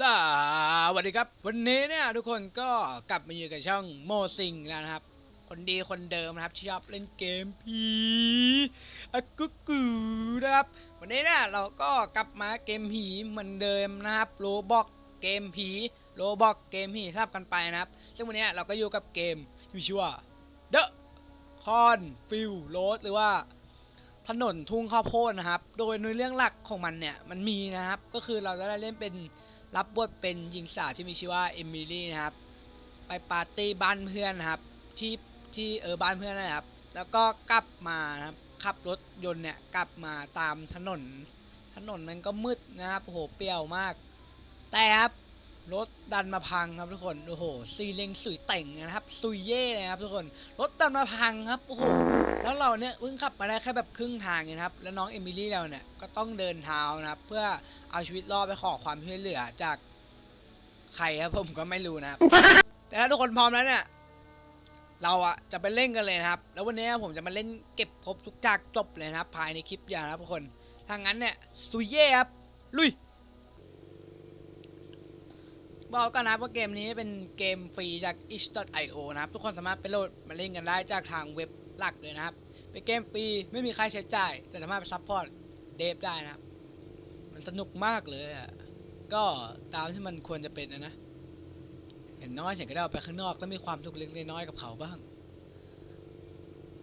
สวัสดีครับ วันนี้เนี่ยทุกคนก็กลับมาอยู่กับช่องโมซิงแล้วนะครับ คนดีคนเดิมนะครับที่ชอบเล่นเกมผีอะกุกกูนะครับ วันนี้เนี่ยเราก็กลับมาเกมผีเหมือนเดิมนะครับโรบอกเกมผีโรบอกเกมผีทับกันไปนะครับ ซึ่งวันนี้เราก็อยู่กับเกมที่มีชื่อว่า The Con Field Road หรือว่าถนนทุ่งข้าวโพดนะครับ โดยในเรื่องหลักของมันเนี่ยมันมีนะครับ ก็คือเราจะได้เล่นเป็น รับบทเป็นหญิงสาวที่มีชื่อว่าเอมิลี่นะครับ ไปปาร์ตี้บ้านเพื่อนนะครับ ที่ที่เออบ้านเพื่อนนะครับ แล้วก็กลับมานะครับขับรถยนต์เนี่ยกลับมาตามถนน ถนนมันก็มืดนะครับโอ้โหเปรี้ยวมาก แต่ครับรถดันมาพังครับทุกคนโอ้โหซีเลงสุยเต่งนะครับซุยเย่เลยครับทุกคนรถดันมาพังครับโอ้โห แล้วเราเนี่ยเพิ่งขับมาได้แค่แบบครึ่งทางเองนะครับ แล้วน้องเอมิลี่เราเนี่ยก็ต้องเดินเท้านะครับ เพื่อเอาชีวิตรอดไปขอความช่วยเหลือจากใครครับผมก็ไม่รู้นะครับ แต่ถ้าทุกคนพร้อมแล้วเนี่ย เราอะจะไปเล่นกันเลยนะครับ แล้ววันนี้ผมจะมาเล่นเก็บครบทุกจากจบเลยนะครับ ภายในคลิปอย่างนะครับทุกคนทางั้นเนี่ยซุยเย่ครับลุยบอกกันนะครับว่าเกมนี้เป็นเกมฟรีจาก itch.io นะครับ ทุกคนสามารถไปโหลดมาเล่นกันได้จากทางเว็บ หลักเลยนะครับ เป็นเกมฟรีไม่มีค่าใช้จ่าย แต่สามารถไปซัพพอร์ตเดฟได้นะครับ มันสนุกมากเลยอะก็ตามที่มันควรจะเป็นนะนะอย่างน้อยฉันก็ได้ออกไปข้างนอกแล้วมีความสุกข์เล็กน้อยกับเขาบ้าง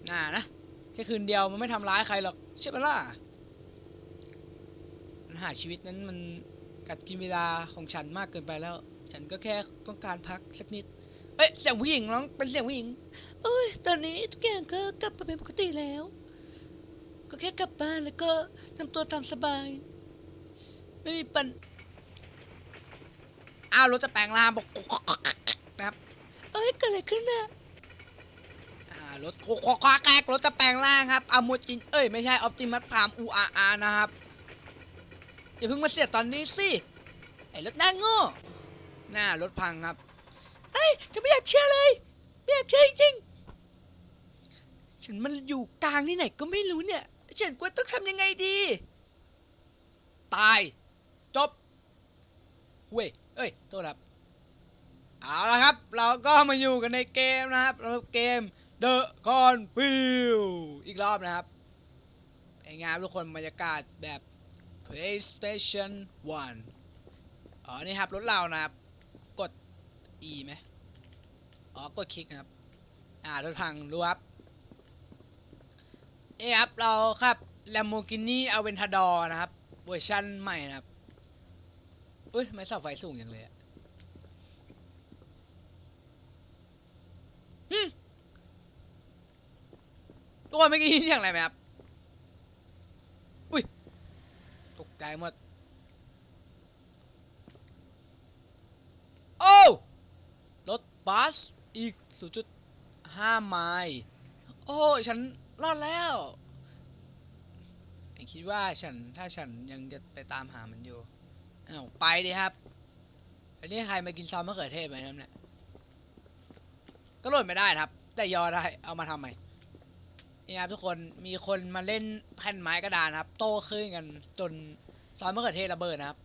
น่านะแค่คืนเดียวมันไม่ทำร้ายใครหรอกใช่ไหมล่ะปัญหาชีวิตนั้นมันกัดกินเวลาของฉันมากเกินไปแล้ว ฉันก็แค่ต้องการพักสักนิด เอ้ยเสียงผู้หญิงร้องเป็นเสียงผู้หญิงเอ้ยตอนนี้ทุกอย่างก็กลับมาเป็นปกติแล้ว ก็แค่กลับบ้านแล้วก็ทำตัวตามสบาย ไม่มีปัญอ้าวรถจะแปลงร่างบอกนะครับ เอ้ยเกิดอะไรขึ้นน่ะอ่ารถโคโคคแกกรถจะแปลงร่างครับอามูจินเอ้ยไม่ใช่ออปติมัสพรามอูอาอานะครับอย่าเพิ่งมาเสียตอนนี้สิไอ้รถหน้าโง่หน้ารถพังครับ เอ้ยฉันไม่อยากเชื่อเลยไม่อยากเชื่อจริงๆฉันมันอยู่กลางที่ไหนก็ไม่รู้เนี่ย ฉันควรต้องทำยังไงดี ตายจบเว้ยเอ้ยโทษครับเอาละครับ เราก็มาอยู่กันในเกมนะครับเราเกม The c o n f i e l อีกรอบนะครับไอ้งานทุกคนบรรยากาศแบบ PlayStation 1อ๋อนี่ครับรถเรานะครับ E ไหมอ๋อกดคลิกนะครับ อ่ารถพังรู้ครับ เอ้ครับ เราครับ Lamborghini Aventador นะครับ เวอร์ชั่นใหม่นะครับเอ้ยทำไมเสาไฟสูงอย่างเลยอะหึตัวเมื่อกี้เสียงอะไรไหมครับ อุ้ย ตกใจหมด โอ้ บัสอีก 0.5 ไมล์ โอ้ยฉันรอดแล้วคิดว่าฉันถ้าฉันยังจะไปตามหามันอยู่อ้าวไปดิครับ อันนี้ใครมากินซอสมะเขือเทศไหมครับเนี่ยก็โหลดไม่ได้ครับ แต่ยอได้ เอามาทำไมนี่ครับทุกคน มีคนมาเล่นแผ่นไม้กระดานครับ โต้ขึ้นกันจนซอสมะเขือเทศระเบิดนะครับ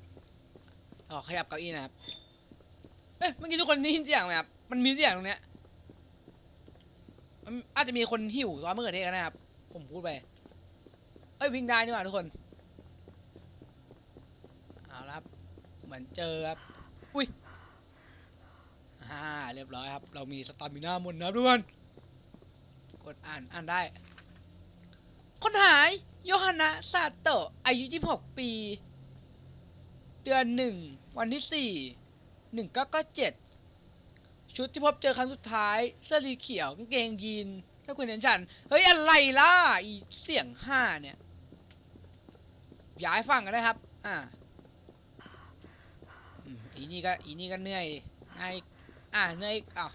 อ๋อขยับเก้าอี้นะครับ เอ๊ะเมื่อกี้ทุกคนได้ยินเสียงไหมครับ มันมีเสียงตรงเนี้ยมันอาจจะมีคนหิวซอสมะเขือเทศก็ได้ครับผมพูดไป เอ้ยวิ่งได้นี่หว่าทุกคนเอาละครับเหมือนเจอครับอุ้ยอ่าเรียบร้อยครับ เรามีสตามิน่าหมดนะทุกคนกดอ่านอ่านได้ คนหาย โยฮันนะซาโตะอายุ 26 ปี เดือนหนึ่งวันที่สี่หนึ่งเก้าเก้าเจ็ด ชุดที่พบเจอครั้งสุดท้ายเสื้อสีเขียวกางเกงยีน ถ้าคุณเห็นฉัน เฮ้ย อะไรล่ะ อีเสียงห้าเนี่ย ย้ายฟังกันเลยครับ อ่าอีนี่ก็อีนี่ก็เหนื่อยไงอ่าเหนื่อยอีกอ้าว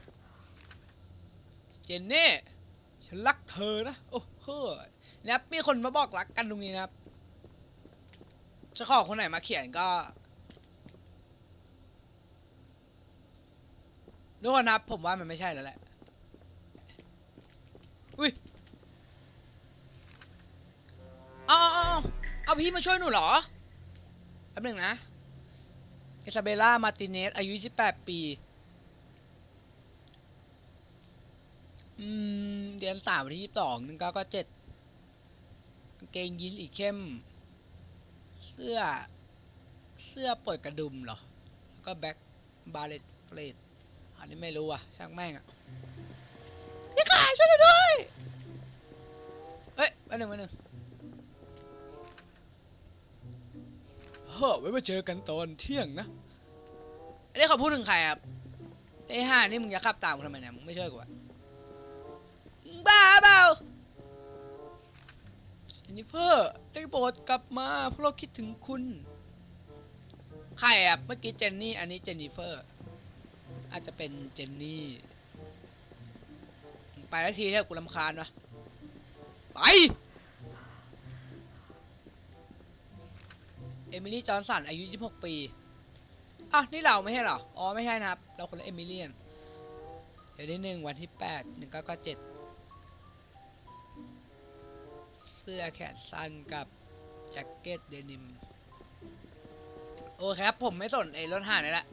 เจนนี่ฉันรักเธอนะ โอ้โหนะครับมีคนมาบอกรักกันตรงนี้นะครับจ้าขอคนไหนมาเขียนก็ ทุกคนครับผมว่ามันไม่ใช่แล้วแหละ อุ้ยเอาเอาเอาเอาพี่มาช่วยหนูเหรอ แป๊บหนึ่งนะแกซาเบล่า มาติเนส อายุ 28 ปี อืม เดือนสามวันที่ยี่สิบสองหนึ่งเก้าก็เจ็ดกางเกงยีนส์สีเข้ม เสื้อ เสื้อปลดกระดุมเหรอ แล้วก็แบ็คบาเลตเฟลด อันนี้ไม่รู้อะ ช่างแม่งอะพี่กายช่วยหน่อยด้วย เฮ้ยมาหนึ่งมาหนึ่งเฮ้อไว้มาเจอกันตอนเที่ยงนะ อันนี้เขาพูดถึงใครครับไอ้ห่านี่มึงจะขับตามกูทำไมเนี่ยมึงไม่ช่วยกูอะมึงบ้าเปล่าเจนนิเฟอร์ได้โปรดกลับมาเพราะเราคิดถึงคุณ ใครอะเมื่อกี้เจนนี่ อันนี้เจนนิเฟอร์ อาจจะเป็นเจนนี่ ไปแล้วทีเถอะกูรำคาญวะไป เอมิลี่จอห์นสันอายุ 26 ปีอะนี่เราไม่ใช่เหรอ อ๋อ ไม่ใช่นะครับ เราคนละเอมิเลียน เดี๋ยวนี้หนึ่งวันที่ 8 1997 เสื้อแขนสั้นกับแจ็คเก็ตเดนิม โอเคครับ ผมไม่สนไอ้รถห่านนี่แหละ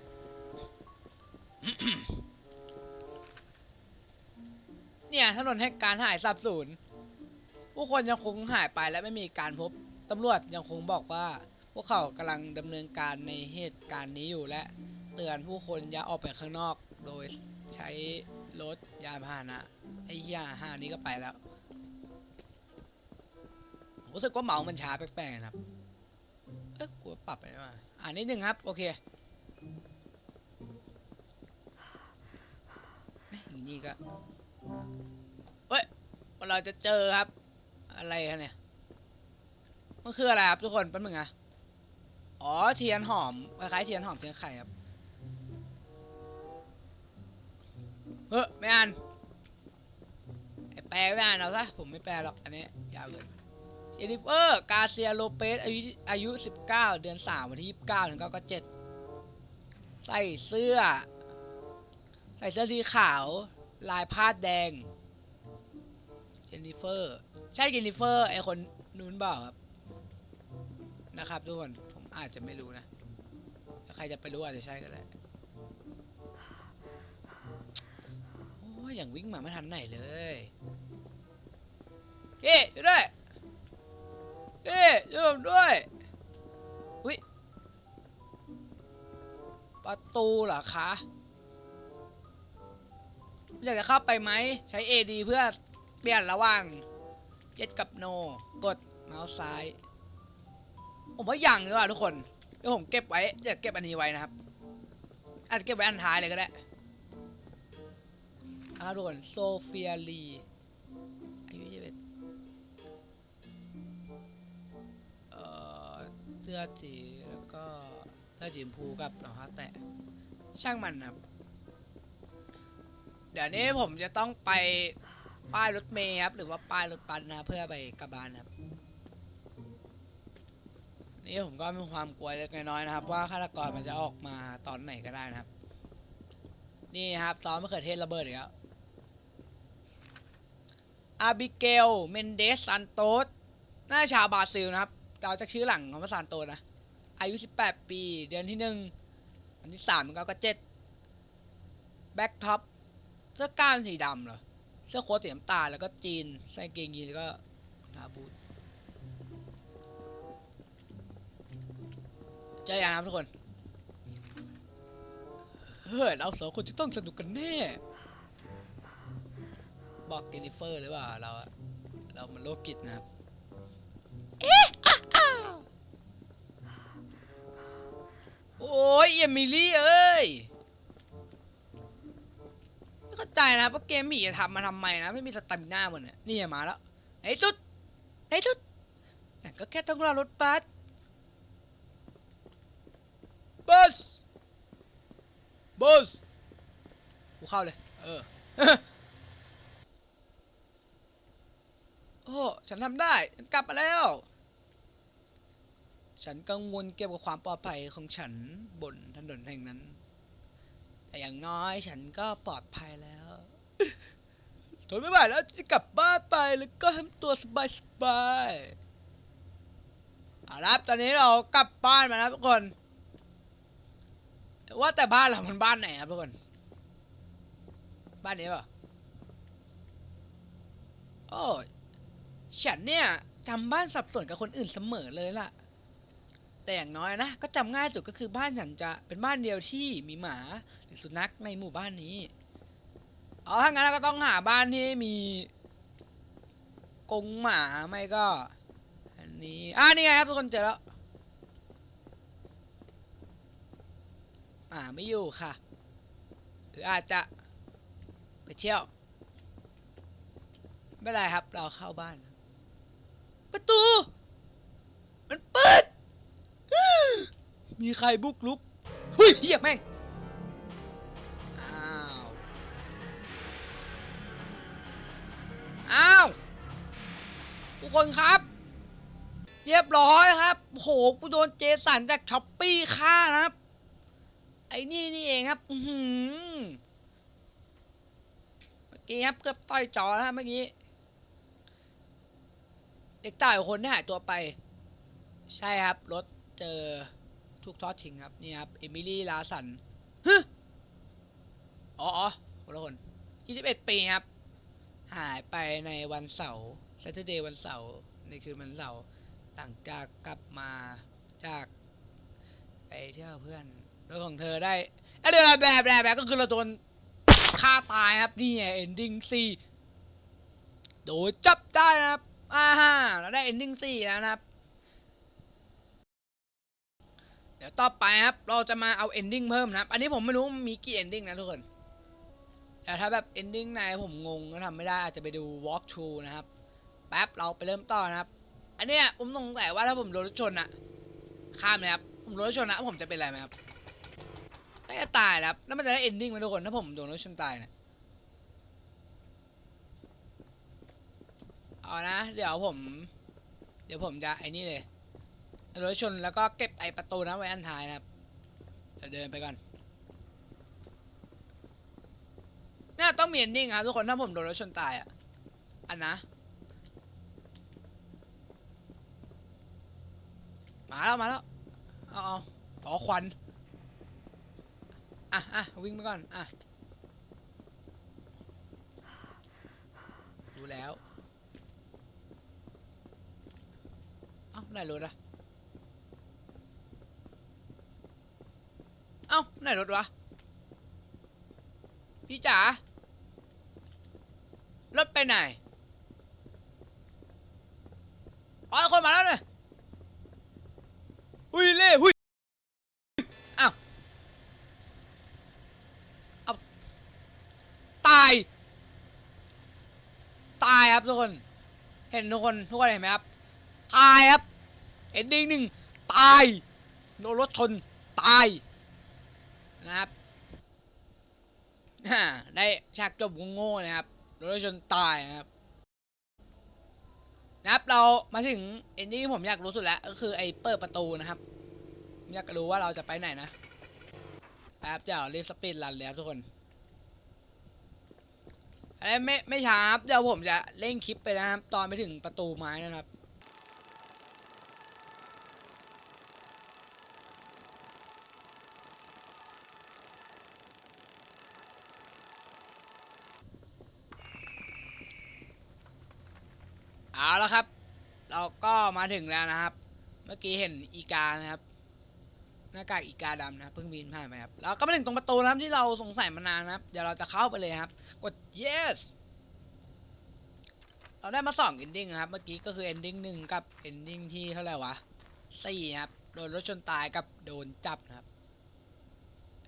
เนี่ยถนนแห่งการหายสับสูญผู้คนยังคงหายไปและไม่มีการพบตำรวจยังคงบอกว่า พวกเขากำลังดำเนินการในเหตุการณ์นี้อยู่และ เตือนผู้คนอย่าออกไปข้างนอก โดยใช้รถยานพาหนะไอ้ยาห้านี้ก็ไปแล้วผมรู้สึกว่าเมาส์มันช้าแปลกๆนะครับ เอ๊ะกูปรับไปได้มอ่านนิดนึงครับ โอเคเอย่างนี้ก็เอ้ยเราจะเจอครับ อะไรคะเนี่ยมันคืออะไรครับทุกคนแป๊บนึงอะอ๋อเทียนหอมคล้ายๆเทียนหอมเทียนไข่ครับเฮ้ยไม่อ่านไอ้แปลไม่อ่านเอาซะผมไม่แปลหรอกอันนี้ยาวเกินเจนิเฟอร์กาเซียโลเปสอายุอายุ 19 เดือน 3 วันที่ 29 ถึง 9 ก็ 7 ใส่เสื้อ ใส่เสื้อสีขาว ลายพาดแดง เจนนิเฟอร์ ใช่เจนนิเฟอร์ไอคนนู้นเปล่าครับ นะครับทุกคน ผมอาจจะไม่รู้นะ ถ้าใครจะไปรู้อาจจะใช่ก็ได้ โอ้ยอย่างวิ่งมาไม่ทันไหนเลยเฮ้ยด้วยเฮ้ยช่วยผมด้วยอุ้ยประตูเหรอคะ อยากจะเข้าไปไหมใช้ AD เพื่อเปลี่ยนระหว่างเย็ดกับโนกดเมาส์ซ้าย ผมว่าอยังดีกว่าทุกคนเดี๋ยวผมเก็บไว้เดี๋ยวเก็บอันนี้ไว้นะครับ อาจจะเก็บไว้อันท้ายเลยก็ได้อาทุกคนโซเฟียลีอายุยี่สิบเอ็ดเอ่อเสื้อสีแล้วก็เสื้อสีชมพูกับรองเท้าแตะช่างมันนะครับ เดี๋ยวนี้ผมจะต้องไปป้ายรถเมย์ครับ หรือว่าป้ายรถบัสนะเพื่อไปกลับานครับ นี่ผมก็มีความกลัวเล็กน้อยนะครับ ว่าฆาตกรมันจะออกมาตอนไหนก็ได้นะครับ นี่ครับซ้อมมะเขือเทศระเบิดอีกแล้วอาบิเกลเมนเดสซันโตสหน้าชาวบราซิลนะครับเราจากชื่อหลังของพระซานโตสนะอายุ 18 ปี เดือนที่หนึ่งอันที่สามก็ก็เจ็ดแบ็คท็อป เสื้อกล้ามสีดำเหรอ เสื้อโค้ทสีน้ำตาลแล้วก็จีน ใส่กางเกงยีนแล้วก็รองเท้าบูทเจออย่างนะครับทุกคน เฮ้ยเราสองคนจะต้องสนุกกันแน่ บอกเจนิเฟอร์หรือเปล่าเราอะเรามันโรคจิตนะครับ เอ๊ะอ้าวโอ้ยเอมิลี่เอ้ย เข้าใจนะครับว่าเกมหมีจะทำมาทำไมนะ ไม่มีสตามิน่าหมดเนี่ยนี่มาแล้วไอ้สุดไอ้สุดแต่ก็แค่ต้องรอรถบัสบัสบัสกูเข้าเลย เออ โอ้ ฉันทำได้ ฉันกลับมาแล้ว ฉันกังวลเกี่ยวกับความปลอดภัยของฉันบนถนนแห่งนั้น แต่อย่างน้อยฉันก็ปลอดภัยแล้วทนไม่ไหวแล้วจะกลับบ้านไปแล้วก็ทำตัวสบายสบายๆเอาละตอนนี้เรากลับบ้านมาแล้วทุกคน ว่าแต่บ้านเรามันบ้านไหนครับทุกคน บ้านนี้เปล่าโอ้ ฉันเนี่ยจำบ้านสับสนกับคนอื่นเสมอเลยล่ะ แต่อย่างน้อยนะ ก็จำง่ายสุดก็คือบ้านฉันจะเป็นบ้านเดียวที่มีหมาหรือสุนัขในหมู่บ้านนี้อ๋อถ้างั้นเราก็ต้องหาบ้านที่มีกงหมาไม่ก็ อันนี้อ่านี่ไงครับทุกคนเจอแล้วหมาไม่อยู่ค่ะ หรืออาจจะไปเที่ยว ไม่เป็นไรครับ เราเข้าบ้าน ประตู มันเปิด มีใครบุกลุกเฮ้ยเฮียแม่ง อ้าว อ้าว ทุกคนครับ เรียบร้อยครับโหกูโดนเจสันจากช้อปปี้ฆ่านะครับ ไอ้นี่นี่เองครับ อือหือเมื่อกี้ครับเกือบต่อยจอแล้วครับเมื่อกี้ เด็กต่ายคนที่หายตัวไป ใช่ครับรถ เจอถูกทอดทิ้งครับ นี่ครับ เอมิลี่ลาสันฮึอ๋ออ๋อคนละคน21 ปีครับ หายไปในวันเสาร์ Saturday วันเสาร์ในคืนวันเสาร์ต่างจากกลับมาจากไปเที่ยวเพื่อนรถของเธอได้เอ้ยเดี๋ยวแบบแบบแบบก็คือเราโดนฆ่าตายครับ นี่ไง ending 4โดนจับได้นะครับอ่าฮะเราได้ ending 4แล้วนะครับ เดี๋ยวต่อไปครับ เราจะมาเอา ending เพิ่มนะครับ อันนี้ผมไม่รู้มีกี่ ending นะทุกคนแต่ถ้าแบบ ending ไหนผมงงก็ทำไม่ได้อาจจะไปดู walk through นะครับ แป๊บเราไปเริ่มต่อนะครับ อันเนี้ยผมสงสัยว่าถ้าผมโดนรถชนอะข้ามเลยครับ ผมโดนรถชนนะผมจะเป็นอะไรไหมครับก็จะตายแล้วครับแล้วมันจะได้ ending ไหมทุกคนถ้าผมโดนรถชนตายเนี่ยเอานะ เดี๋ยวผม เดี๋ยวผมจะไอ้นี่เลย รถชนแล้วก็เก็บไอประตูนะไว้อันท้ายนะครับเดี๋ยวเดินไปก่อนเนี่ยต้องมี ending ครับทุกคนถ้าผมโดนรถชนตายอะ อันนะ มาแล้วมาแล้ว เอาเอาอ๋อควัน อะอะวิ่งไปก่อน อะ ดูแล้ว เอ้าไหนรถอะ เอ้าไหนรถวะ พี่จ๋ารถไปไหน อ๋อคนมาแล้วเนี่ยหุยเล่หุยอ้าวเอาตาย ตายครับทุกคน เห็นทุกคนทุกคนเห็นไหมครับ ตายครับ เอ็นดิ้งหนึ่งตาย โดนรถชน ตาย นะครับอ่าได้ฉากจบโง่ๆนะครับโดนรถชนตายนะครับนะครับเรามาถึงเอนดิ้ที่ผมอยากรู้สุดแล้ว ก็คือไอ้เปิดประตูนะครับ อยากรู้ว่าเราจะไปไหนนะแป๊บเดี๋ยวรีบสปีดรันเลยครับทุกคนอะไรไม่ไม่ช้าครับเดี๋ยวผมจะเล่นคลิปไปนะครับ ตอนไปถึงประตูไม้นะครับ เอาแล้วครับ เราก็มาถึงแล้วนะครับ เมื่อกี้เห็นอีกาไหมครับ หน้ากากอีกาดำนะเพิ่งบินผ่านไปครับเราก็มาถึงตรงประตูนะครับที่เราสงสัยมานานนะครับ เดี๋ยวเราจะเข้าไปเลยครับ กด yes เราได้มาสอง ending นะครับ เมื่อกี้ก็คือ ending หนึ่งกับ ending ที่เท่าไหร่วะสี่ครับ โดนรถชนตายกับโดนจับนะครับ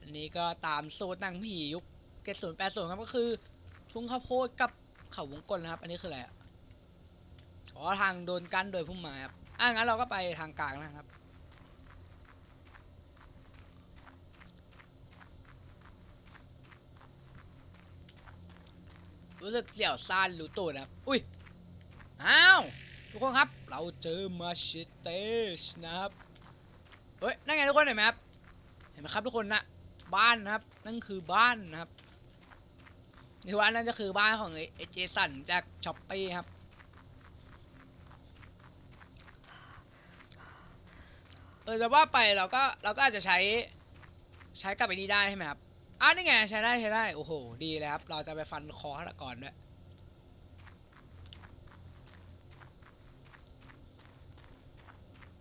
อันนี้ก็ตามสูตรนังผียุคเกศูนย์แปดศูนย์ครับก็คือ ทุ่งข้าวโพดกับเขาวงกลนะครับ อันนี้คืออะไรอะ อ๋อทางโดนกั้นโดยพุ่มไม้ครับอะงั้นเราก็ไปทางกลางนะครับ รู้สึกเสี่ยวซ่านรู้ตัวนะครับ อุ้ย อ้าว ทุกคนครับ เราเจอมาเชเตสนะครับ เฮ้ย นั่นไงทุกคนเห็นไหมครับ เห็นไหมครับทุกคนนะบ้านนะครับ นั่นคือบ้านนะครับนี่ว่านั่นจะคือบ้านของไอ้ไอ้เจสันจากช้อปปี้ครับ ออแต่ว่าไปเราก็เราก็อาจจะใช้ ใช้กับไอ้นี้ได้ใช่ไหมครับอ้าวนี่ไงใช้ได้ใช้ได้โอ้โหดีเลยครับ เราจะไปฟันคอฆาตกรด้วย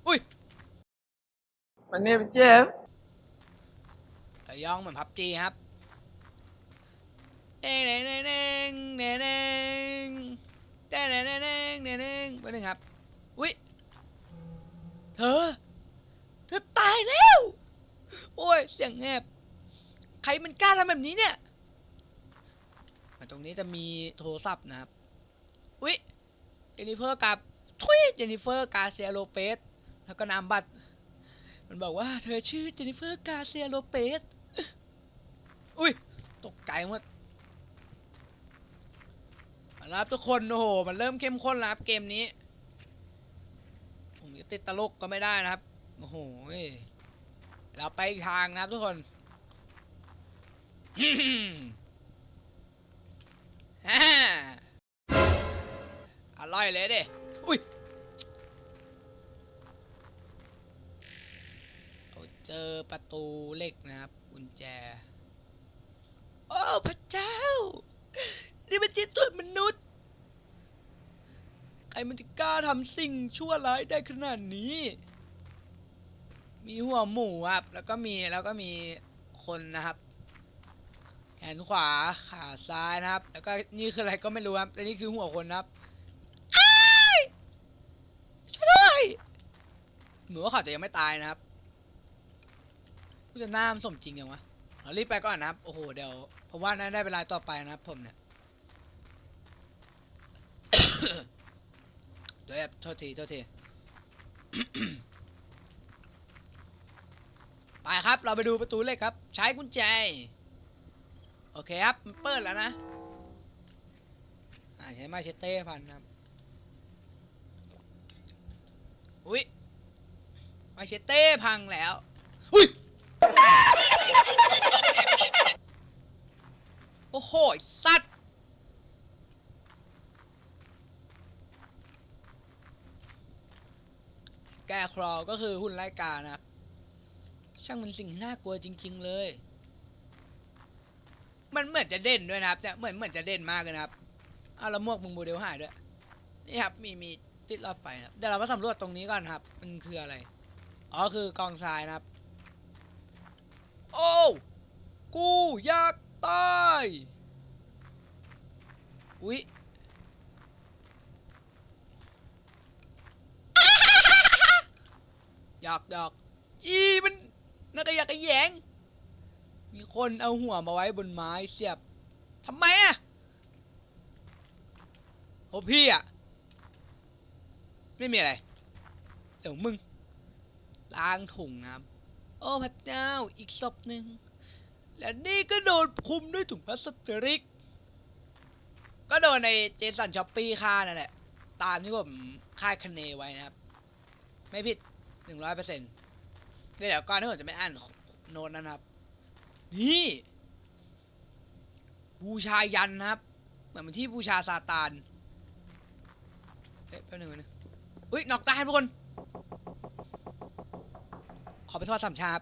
อุ้ยมันเนี่ยเจ็บเอ้ยย่องเหมือนพับจีครับเด้งเด้งเด้งเด้งเด้งเด้งเด้งเด้งเด้งเด้งเด้งเด้งไปหนึ่งครับอุ้ยเธอเธอ ตายแล้ว โอ้ย เสียงแงบ ใครมันกล้าทำแบบนี้เนี่ย ตรงนี้จะมีโทรศัพท์นะครับ อุ๊ยเจนิเฟอร์กับทุยเจนิเฟอร์กาเซียโลเปสแล้วก็นามบัตร มันบอกว่าเธอชื่อเจนิเฟอร์กาเซียโลเปสอุ้ย ตกใจหมดเอาละครับทุกคน โอ้โห มันเริ่มเข้มข้นแล้วครับเกมนี้ผมจะติดตลกก็ไม่ได้นะครับ โอ้โหเราไปอีกทางนะครับทุกคนอร่อยเลยเด้อุ้ยเราเจอประตูเหล็กนะครับกุญแจ โอ้พระเจ้า นี่มันจิตตัวมนุษย์ ใครมันจะกล้าทำสิ่งชั่วร้ายได้ขนาดนี้ มีหัวหมูครับ แล้วก็มีแล้วก็มีคนนะครับ แขนขวาขาซ้ายนะครับ แล้วก็นี่คืออะไรก็ไม่รู้ครับแต่นี่คือหัวคนนะครับอ้ายช่วยด้วยเหมือนว่าเขาจะยังไม่ตายนะครับกูจะหน้ามันสมจริงยังวะเรารีบไปก่อนนะครับ โอ้โหเดี๋ยวผมว่าน่าได้เวลาต่อไปนะครับ ผมเนี่ยเดี๋ยวแอบโทษทีโทษที ไปครับเราไปดูประตูเล็กครับ ใช้กุญแจ โอเคครับเปิดแล้วนะใช้มาเชเต้พันครับ อุ้ยมาเชเต้พังแล้ว อุ้ย โอ้โหสัตว์แกครอก็คือหุ่นไล่กานะครับ ช่างเป็นสิ่งที่น่ากลัวจริง ๆ เลย มันเหมือนจะเด่นด้วยนะครับเนี่ยเหมือนเหมือนจะเด่นมากเลยนะครับเอาล้วหมวกมึงโมเดลหายด้วยนี่ครับมีมีติดรอดไฟนะครับเดี๋ยวเรามาสำรวจตรงนี้ก่อนครับ มันคืออะไรอ๋อคือกองทรายนะครับ โอ้กูอยากตายอุ๊ยหยอกหยอกอีมัน นักกระยักกระแยง มีคนเอาหัวมาไว้บนไม้เสียบทำไมอะโอ้พี่อะไม่มีอะไร เดี๋ยวมึง ล้างถุงนะครับ โอ้พระเจ้าอีกศพหนึ่ง และนี่ก็โดนคุมด้วยถุงพลาสติก ก็โดนในเจสันช้อปปี้ฆ่านั่นแหละ ตามที่ผมคาดคะเนไว้นะครับ ไม่ผิดหนึ่งร้อยเปอร์เซ็นต์ เดี๋ยวก่อนที่ผมจะไม่อ่านโน้ตนั้นะครับ นี่ บูชายันนะครับ เหมือนที่บูชาซาตานเฮ้ยแป๊บหนึงหนึงอุ้ยนอกได้ทุกคน ขอไปทอดสามชาบ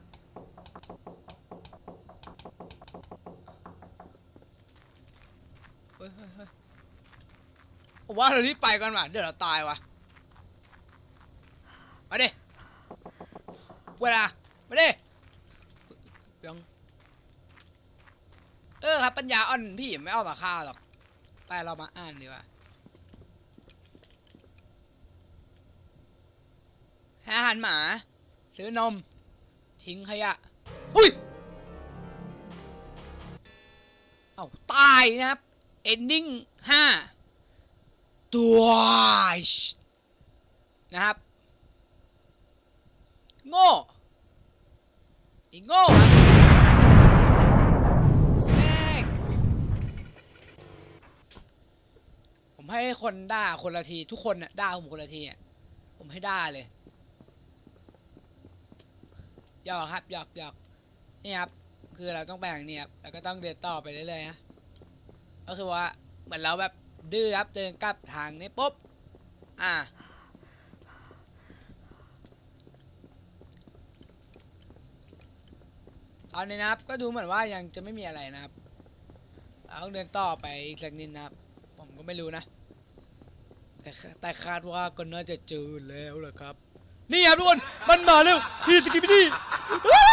เฮ้ยเฮ้ยเฮ้ยผมว่าเรารีบไปก่อนว่ะเดี๋ยวเราตายว่ะ มาดิ เวลามาดิยังเออครับปัญญาอ่อนพี่ไม่เอามาฆ่าหรอก ไปเรามาอ่านดีกว่าให้อาหารหมา ซื้อนม ทิ้งขยะ อุ้ย เอาตายนะครับ ending ห้าตัวนะครับ โง่อีโง่ครับแม่งผมให้คนด่าคนละที ทุกคนน่ะด่าผมคนละทีอะผมให้ด่าเลยหยอกครับหยอกหยอกนี่ครับ คือเราต้องไปอย่างนี้ครับแล้วก็ต้องเดินต่อไปเรื่อยๆนะก็คือว่าเหมือนเราแบบดื้อครับเดินกลับทางนี้ปุ๊บอ่า ตอนนี้นะครับ ก็ดูเหมือนว่ายังจะไม่มีอะไรนะครับเราเดินต่อไปอีกสักนิดนะครับ ผมก็ไม่รู้นะ แต่คแต่คาดว่าก็น่าจะเจอแล้วแหละครับ นี่ครับทุกคน มันมาแล้วพี่สกิปปี้ว้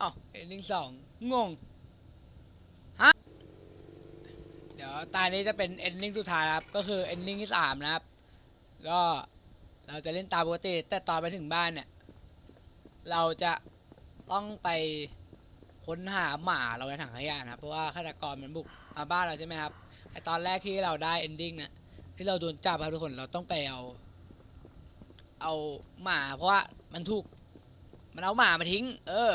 อ้าวเอ็นดิ้งสองงงฮะเดี๋ยวตานี้จะเป็นเอนดิ้งสุดท้ายครับ ก็คือเอนดิ้งที่สามนะครับ ก็เราจะเล่นตามปกติแต่ตอนไปถึงบ้านเนี่ย เราจะต้องไปค้นหาหมาเราในถังขยะนะครับเพราะว่าฆาตกรมันบุกมาบ้านเราใช่ไหมครับไอตอนแรกที่เราได้เอนดิ้งเนี่ยที่เราโดนจับครับทุกคนเราต้องไปเอา เอาหมาเพราะว่ามันถูก มันเอาหมามาทิ้ง เออ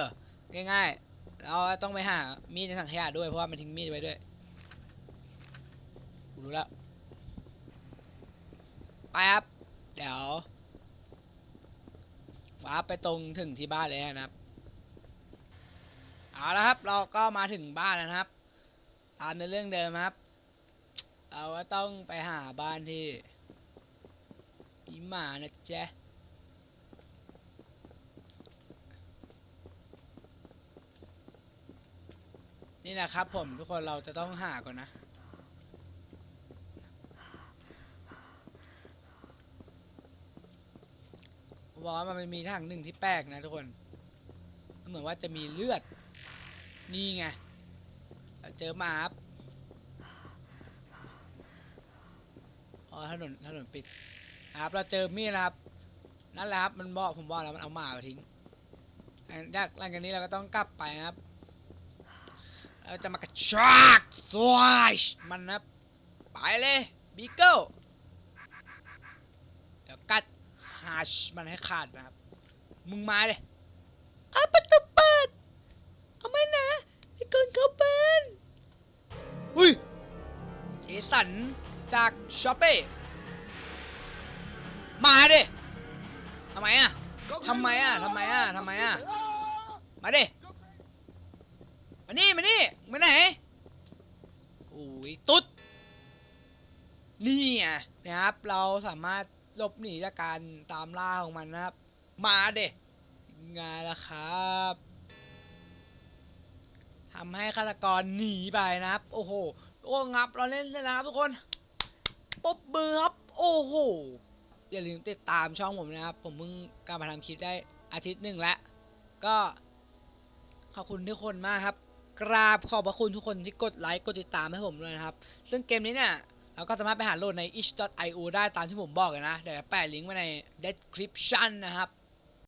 ง่ายๆเราต้องไปหามีดในถังขยะด้วยเพราะว่ามันทิ้งมีดไว้ด้วยกูรู้แล้ว ไปครับ เดี๋ยวว้าร์ปไปตรงถึงที่บ้านเลยนะครับ เอาละครับ เราก็มาถึงบ้านแล้วนะครับ ตามในเรื่องเดิมครับ เราก็ต้องไปหาบ้านที่มีหมานะเจ๊นี่นะครับผมทุกคนเราจะต้องหาก่อนนะ ว่ามันมีทางหนึ่งที่แปลกนะทุกคน เหมือนว่าจะมีเลือด นี่ไงเราเจอมาครับอ๋อถนนถนนปิดครับเราเจอมีดแล้วครับนั่นแหละครับมันบอกผมบอกแล้วมันเอาหมามาทิ้งอันจากหลังจากนี้เราก็ต้องกลับไปนะครับเราจะมากระชากสวายมันนะไปเลยบีเกิลเดี๋ยวกัด ฮาชมันให้ขาดนะครับ มึงมาเลยเอาประตูเปิด เอาไม่นะไอ้คนเขาเป็นอุ้ยเจสันจากช้อปปี้มาดิทำไมอะทำไมอะทำไมอะทำไมอะมาดิมานี่มานี่มาไหนโอ้ยตุ๊ดนี่ไงนะครับเราสามารถ หลบหนีจากการตามล่าของมันนะครับ มาเด็ไงล่ะครับทำให้ฆาตกรหนีไปนะครับ โอ้โหโอ้งับเราเล่นเลยนะครับทุกคนปุบมือครับโอ้โหอย่าลืมติดตามช่องผมนะครับ ผมเพิ่งกลับมาทำคลิปได้อาทิตย์หนึ่งแล้ว ก็ขอบคุณทุกคนมากครับ กราบขอบพระคุณทุกคนที่กดไลค์กดติดตามให้ผมด้วยนะครับ ซึ่งเกมนี้เนี่ย เราก็สามารถไปหาโหลดใน itch.io ได้ตามที่ผมบอกเลยนะ เดี๋ยวแปะลิงก์ไว้ใน description นะครับ